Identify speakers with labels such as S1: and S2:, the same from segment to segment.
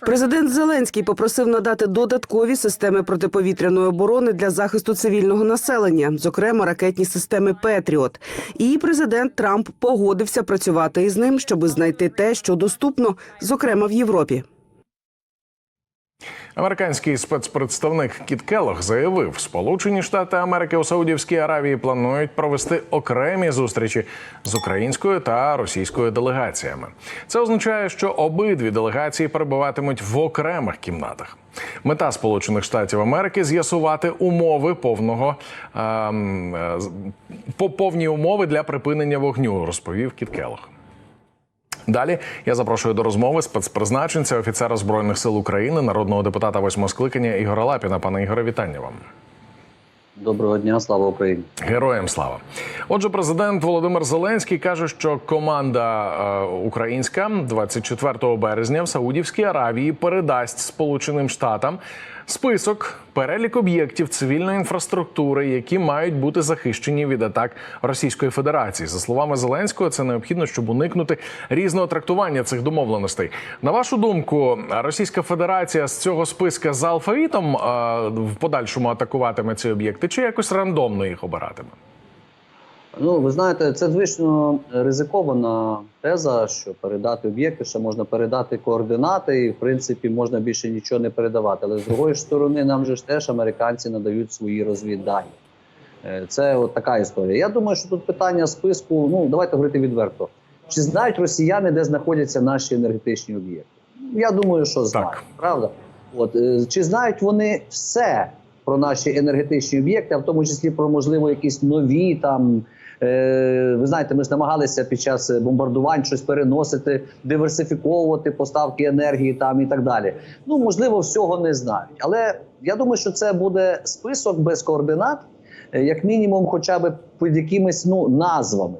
S1: Президент Зеленський попросив надати додаткові системи протиповітряної оборони для захисту цивільного населення, зокрема ракетні системи Петріот. І президент Трамп погодився працювати із ним, щоб знайти те, що доступно, зокрема в Європі.
S2: Американський спецпредставник Кіт Келлог заявив, Сполучені Штати Америки у Саудівській Аравії планують провести окремі зустрічі з українською та російською делегаціями. Це означає, що обидві делегації перебуватимуть в окремих кімнатах. Мета Сполучених Штатів Америки з'ясувати умови повного ем, е, по повні умови для припинення вогню, розповів Кіт Келлог. Далі я запрошую до розмови спецпризначенця, офіцера збройних сил України, народного депутата восьмого скликання Ігора Лапіна. Пане Ігоре, вітання вам.
S3: Доброго дня, слава Україні.
S2: Героям слава. Отже, президент Володимир Зеленський каже, що команда е, українська 24 березня в Саудівській Аравії передасть Сполученим Штатам список перелік об'єктів цивільної інфраструктури, які мають бути захищені від атак Російської Федерації. За словами Зеленського, це необхідно, щоб уникнути різного трактування цих домовленостей. На вашу думку, Російська Федерація з цього списка з алфавітом в подальшому атакуватиме ці об'єкти, чи якось рандомно їх обиратиме?
S3: Ну, ви знаєте, це звично ризикована теза, що передати об'єкти, ще можна передати координати, і в принципі можна більше нічого не передавати. Але з другої сторони, нам же ж теж американці надають свої розвіддані. Е, Це от така історія. Я думаю, що тут питання списку. Ну давайте говорити відверто. Чи знають росіяни, де знаходяться наші енергетичні об'єкти? Я думаю, що знають,
S2: Так.
S3: правда? От е, чи знають вони все про наші енергетичні об'єкти, а в тому числі про можливо якісь нові там. Е, ви знаєте, ми ж намагалися під час бомбардувань щось переносити, диверсифіковувати поставки енергії там і так далі. Ну можливо, всього не знають. Але я думаю, що це буде список без координат, е, як мінімум, хоча б під якимись ну назвами.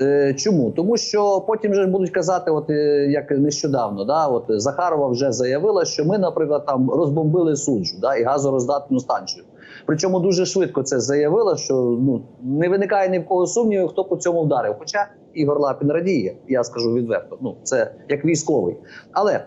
S3: Е, Чому? Тому що потім же ж будуть казати, от е, як нещодавно, да, от Захарова вже заявила, що ми, наприклад, там розбомбили суджу да, і газороздатну станцію. Причому дуже швидко це заявила, що ну не виникає ні в кого сумніву, хто по цьому вдарив. Хоча Ігор Лапін радіє, я скажу відверто. Ну це як військовий. Але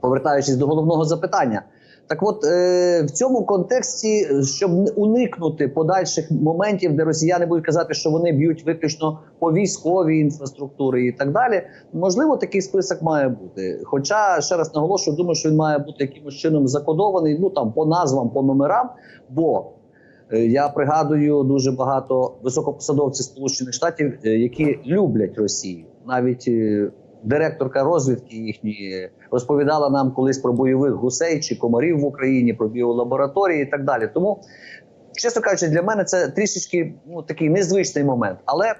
S3: повертаючись до головного запитання, так от е, в цьому контексті, щоб уникнути подальших моментів, де росіяни будуть казати, що вони б'ють виключно по військовій інфраструктурі і так далі, можливо, такий список має бути. Хоча ще раз наголошую, думаю, що він має бути якимось чином закодований, ну там по назвам, по номерам. Бо е, я пригадую дуже багато високопосадовців Сполучених Штатів, е, які люблять Росію, навіть. е, Директорка розвідки їхньої розповідала нам колись про бойових гусей чи комарів в Україні, про біолабораторії і так далі. Тому, чесно кажучи, для мене це трішечки ну, такий незвичний момент. Але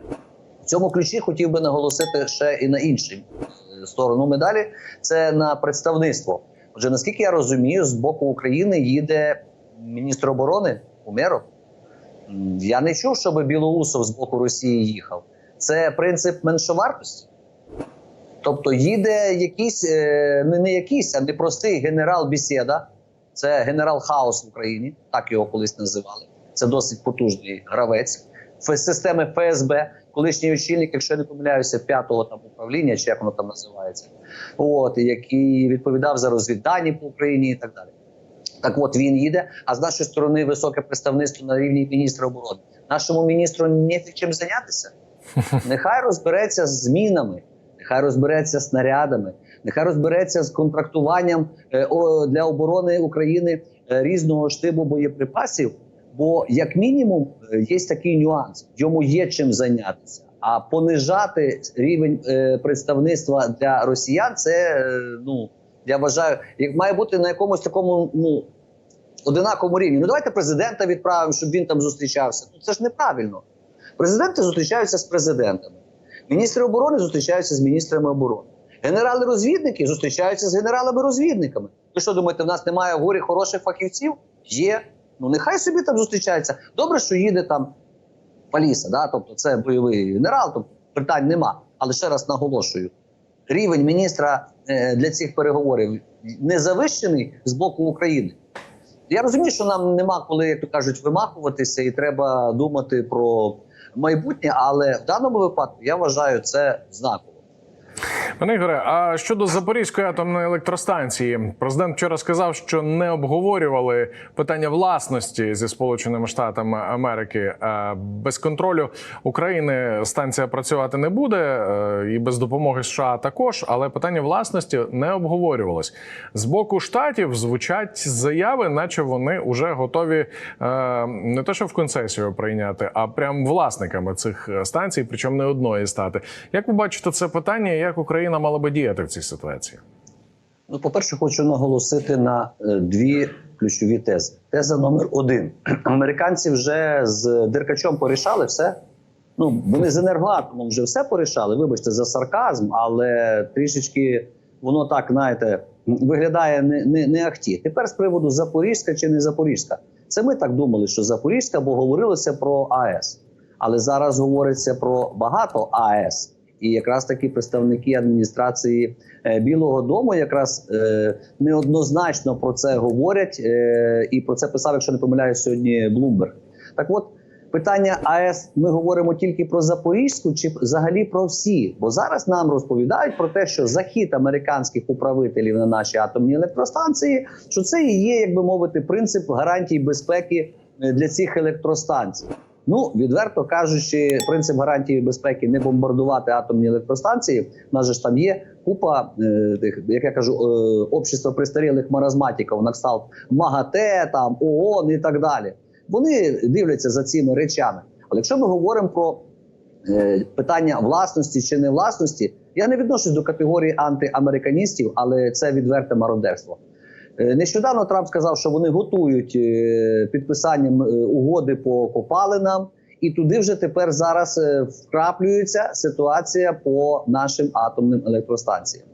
S3: в цьому ключі хотів би наголосити ще і на іншу е, сторону медалі це на представництво. Отже, наскільки я розумію, з боку України їде міністр оборони Умеров. Я не чув, щоб Білоусов з боку Росії їхав. Це принцип меншовартості. Тобто їде якийсь, не, не якийсь, а не простий генерал Бісєда. Це генерал Хаос в Україні, так його колись називали. Це досить потужний гравець Ф- системи ФСБ, колишній очільник, якщо я не помиляюся, п'ятого там управління, чи як воно там називається, от який відповідав за розвіддані по Україні і так далі. Так от він їде. А з нашої сторони високе представництво на рівні міністра оборони. Нашому міністру нефік чим зайнятися. Нехай розбереться з змінами, нехай розбереться з снарядами, нехай розбереться з контрактуванням е, для оборони України е, різного штибу боєприпасів. Бо, як мінімум, е, є такий нюанс: йому є чим зайнятися. А понижати рівень представництва для росіян, це ну я вважаю, як має бути на якомусь такому ну одинаковому рівні. Ну давайте президента відправимо, щоб він там зустрічався. Ну це ж неправильно. Президенти зустрічаються з президентами. Міністри оборони зустрічаються з міністрами оборони. Генерали-розвідники зустрічаються з генералами-розвідниками. Ви що думаєте, в нас немає в горі хороших фахівців? Є. Ну нехай собі там зустрічаються. Добре, що їде там Паліса, да? тобто це бойовий генерал, тобто питань нема. Але ще раз наголошую: рівень міністра е, для цих переговорів не завищений з боку України. Я розумію, що нам нема коли, як то кажуть, вимахуватися, і треба думати про майбутнє, але в даному випадку я вважаю це знаково.
S2: Пане Ігоре, а щодо Запорізької атомної електростанції, президент вчора сказав, що не обговорювали питання власності зі Сполученими Штатами Америки. Без контролю України станція працювати не буде, е, і без допомоги США також. Але питання власності не обговорювалось. З боку штатів звучать заяви, наче вони вже готові е, не те, що в концесію прийняти, а прям власниками цих е, станцій, причому не одної стати. Як ви бачите це питання? Як Україна мала би діяти в цій ситуації?
S3: Ну, по-перше, хочу наголосити на е, дві ключові тези. Теза номер один: американці вже з Деркачом порішали все. Ну, вони з енергоатомом вже все порішали. Вибачте за сарказм, але трішечки воно так, знаєте, виглядає не, не, не ахті. Тепер з приводу Запорізька чи не Запорізька. Це ми так думали, що Запорізька, бо говорилося про АЕС. Але зараз говориться про багато АЕС. І якраз таки представники адміністрації е, Білого Дому якраз е, неоднозначно про це говорять, е, і про це писав, якщо не помиляюсь, сьогодні Блумберг. Так от питання АЕС: ми говоримо тільки про Запорізьку чи взагалі про всі? Бо зараз нам розповідають про те, що захід американських управителів на наші атомні електростанції, що це і є, як би мовити, принцип гарантій безпеки для цих електростанцій. Ну, відверто кажучи, принцип гарантії безпеки не бомбардувати атомні електростанції. У нас же ж там є купа е, тих, як я кажу, е, общество престарілих маразматиків, на кшталт МАГАТЕ, там ООН і так далі. Вони дивляться за цими речами. Але якщо ми говоримо про е, питання власності чи не власності, я не відношусь до категорії антиамериканістів, але це відверте мародерство. Е, Нещодавно Трамп сказав, що вони готують е, підписанням е, угоди по копалинам, і туди вже тепер зараз вкраплюється ситуація по нашим атомним електростанціям.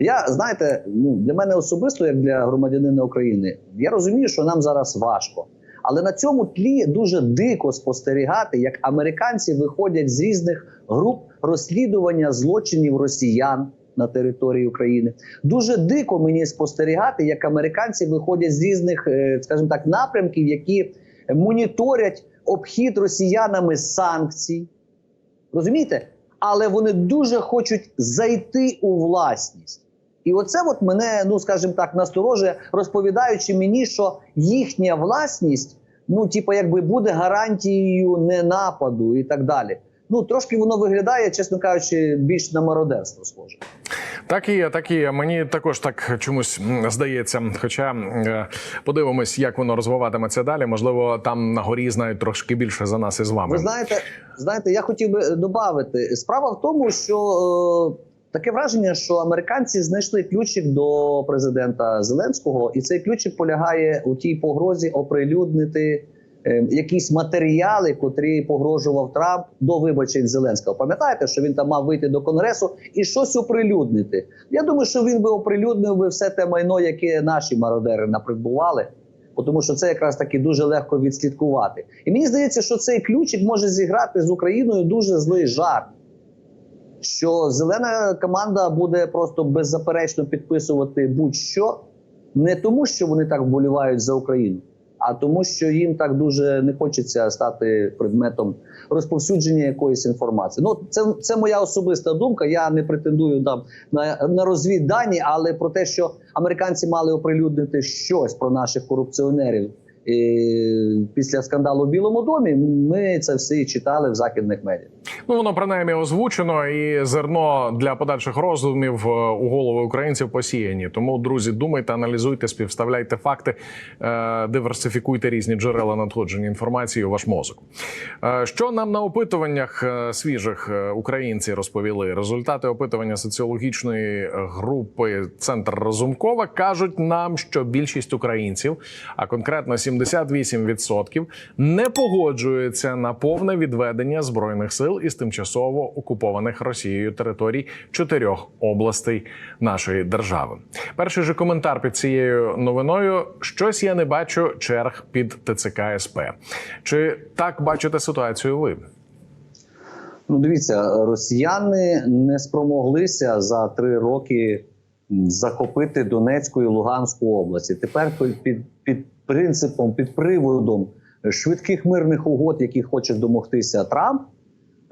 S3: Я знаєте, ну для мене особисто, як для громадянина України, я розумію, що нам зараз важко. Але на цьому тлі дуже дико спостерігати, як американці виходять з різних груп розслідування злочинів росіян на території України. Дуже дико мені спостерігати, як американці виходять з різних, е, скажімо так, напрямків, які моніторять обхід росіянами санкцій. Розумієте? Але вони дуже хочуть зайти у власність. І оце от мене, ну скажімо так, насторожує, розповідаючи мені, що їхня власність, ну, типу, якби буде гарантією не нападу і так далі. Ну, трошки воно виглядає, чесно кажучи, більш на мародерство схоже.
S2: Так і є, так і є. Мені також так чомусь здається. Хоча е, подивимось, як воно розвиватиметься далі. Можливо, там на горі знають трошки більше за нас і з вами.
S3: Ви знаєте, знаєте, я хотів би додати. Справа в тому, що е, таке враження, що американці знайшли ключик до президента Зеленського, і цей ключик полягає у тій погрозі оприлюднити. Е, Якісь матеріали, котрі погрожував Трамп до вибачень Зеленського. Пам'ятаєте, що він там мав вийти до конгресу і щось оприлюднити? Я думаю, що він би оприлюднив би все те майно, яке наші мародери напридбували. Тому що це якраз таки дуже легко відслідкувати. І мені здається, що цей ключик може зіграти з Україною дуже злий жарт. Що зелена команда буде просто беззаперечно підписувати будь-що, не тому, що вони так вболівають за Україну, а тому, що їм так дуже не хочеться стати предметом розповсюдження якоїсь інформації. Ну, це, це моя особиста думка. Я не претендую там на, на розвіддані, але про те, що американці мали оприлюднити щось про наших корупціонерів. Після скандалу в Білому домі ми це все читали в західних медіа.
S2: Ну воно принаймні озвучено, і зерно для подальших роздумів е, у голови українців посіяні. Тому, друзі, думайте, аналізуйте, співставляйте факти, е, диверсифікуйте різні джерела надходження інформації у ваш мозок. Е, Що нам на опитуваннях свіжих українці розповіли? Результати опитування соціологічної групи Центр Разумкова кажуть нам, що більшість українців, а конкретно 78%, не погоджуються на повне відведення збройних сил із тимчасово окупованих Росією територій чотирьох областей нашої держави. Перший же коментар під цією новиною: щось я не бачу черг під ТЦК СП. Чи так бачите ситуацію ви?
S3: Ну, дивіться, росіяни не спромоглися за три роки захопити Донецьку і Луганську області. Тепер під, під, принципом, під приводом швидких мирних угод, які хоче домогтися Трамп,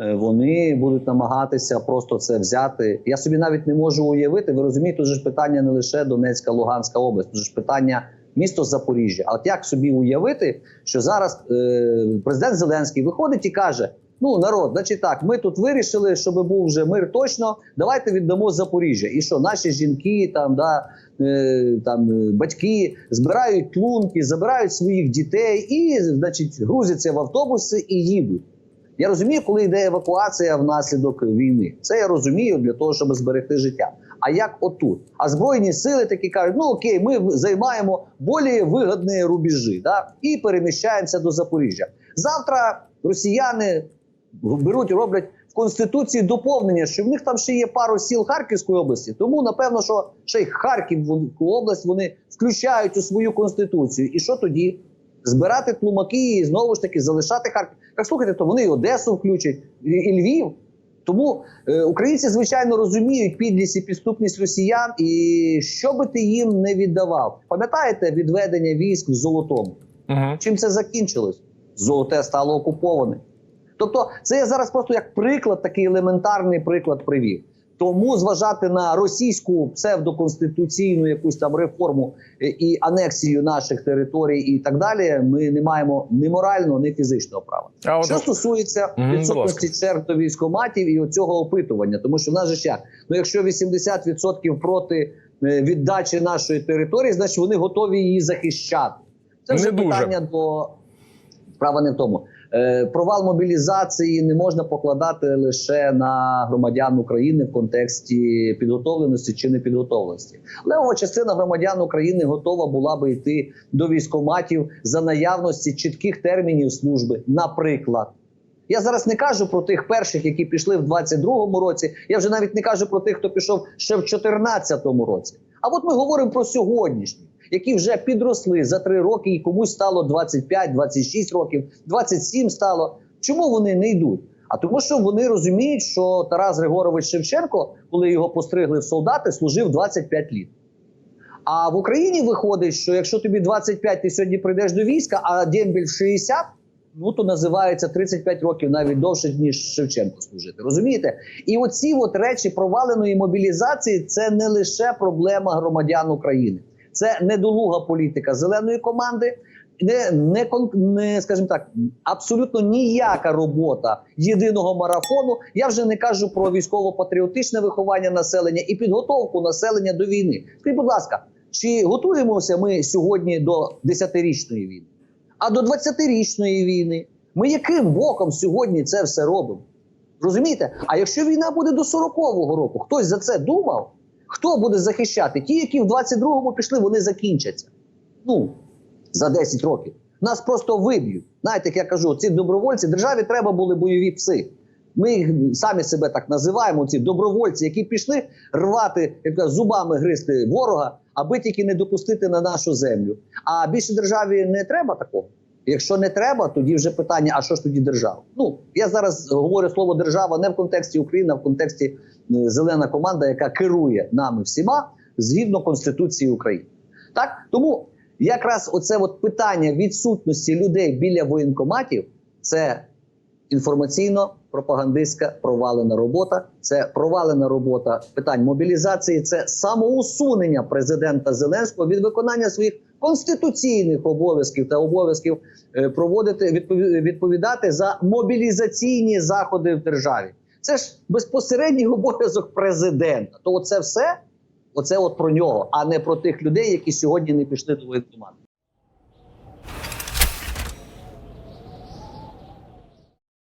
S3: е, вони будуть намагатися просто це взяти. Я собі навіть не можу уявити. Ви розумієте, тут же ж питання не лише Донецька, Луганська область, тут же ж питання місто Запоріжжя. А от як собі уявити, що зараз е, президент Зеленський виходить і каже: Ну, народ, значить так, ми тут вирішили, щоб був вже мир точно. Давайте віддамо Запоріжжя. І що наші жінки, там да е, там е, батьки збирають тлунки, забирають своїх дітей і, значить, грузяться в автобуси і їдуть. Я розумію, коли йде евакуація внаслідок війни. Це я розумію для того, щоб зберегти життя. А як отут? А збройні сили такі кажуть: ну окей, ми займаємо більш вигідні рубежі, да? і переміщаємося до Запоріжжя. Завтра росіяни беруть, роблять в конституції доповнення, що в них там ще є пару сіл Харківської області. Тому напевно, що ще й Харківську область вони включають у свою конституцію. І що тоді? Збирати тлумаки і знову ж таки залишати Харків. Так слухайте, то вони і Одесу включать, і, Львів. Тому е, українці, звичайно, розуміють підлість і підступність росіян, і що би ти їм не віддавав. Пам'ятаєте відведення військ в Золотому?
S2: Угу.
S3: Чим це закінчилось? Золоте стало окуповане. Тобто, це я зараз просто як приклад, такий елементарний приклад привів. Тому зважати на російську псевдоконституційну якусь там реформу е, і анексію наших територій і так далі, ми не маємо ні морального, ні фізичного права.
S2: А от
S3: Що стосується відсутності черг до військоматів і оцього опитування, тому що в нас же як? Ну якщо 80% проти е, віддачі нашої території, значить вони готові її захищати. Це вже
S2: Не дуже.
S3: питання до справа не в тому. Е, Провал мобілізації не можна покладати лише на громадян України в контексті підготовленості чи непідготовленості. Левова частина громадян України готова була би йти до військоматів за наявності чітких термінів служби. Наприклад, я зараз не кажу про тих перших, які пішли в 22-му році. Я вже навіть не кажу про тих, хто пішов ще в 14-му році. А от ми говоримо про сьогоднішні, які вже підросли за три роки, і комусь стало 25, 26 років, 27 стало. Чому вони не йдуть? А тому, що вони розуміють, що Тарас Григорович Шевченко, коли його постригли в солдати, служив 25 літ. А в Україні виходить, що якщо тобі 25, ти сьогодні прийдеш до війська, а дембіль 60, ну то називається 35 років навіть довше, ніж Шевченко служити. Розумієте? І оці от речі проваленої мобілізації це не лише проблема громадян України, це недолуга політика зеленої команди. Не, не, не скажімо так, абсолютно ніяка робота єдиного марафону. Я вже не кажу про військово-патріотичне виховання населення і підготовку населення до війни. Скажіть, будь ласка, чи готуємося ми сьогодні до 10-річної війни? А до 20-річної війни ми яким боком сьогодні це все робимо? Розумієте? А якщо війна буде до 40-го року, хтось за це думав? Хто буде захищати? Ті, які в 22-му пішли, вони закінчаться. Ну, за 10 років. Нас просто виб'ють. Знаєте, як я кажу, ці добровольці державі треба були бойові пси. Ми їх самі себе так називаємо. Ці добровольці, які пішли рвати як зубами гризти ворога, аби тільки не допустити на нашу землю. А більше державі не треба такого. Якщо не треба, тоді вже питання: а що ж тоді держава? Ну я зараз говорю слово держава не в контексті України, а в контексті зелена команда, яка керує нами всіма згідно Конституції України. Так тому якраз оце от питання відсутності людей біля воєнкоматів це інформаційно-пропагандистська провалена робота. Це провалена робота питань мобілізації, це самоусунення президента Зеленського від виконання своїх конституційних обов'язків та обов'язків е, проводити відпові- відповідати за мобілізаційні заходи в державі. Це ж безпосередній обов'язок президента. То це все, оце от про нього, а не про тих людей, які сьогодні не пішли до воєнкомату.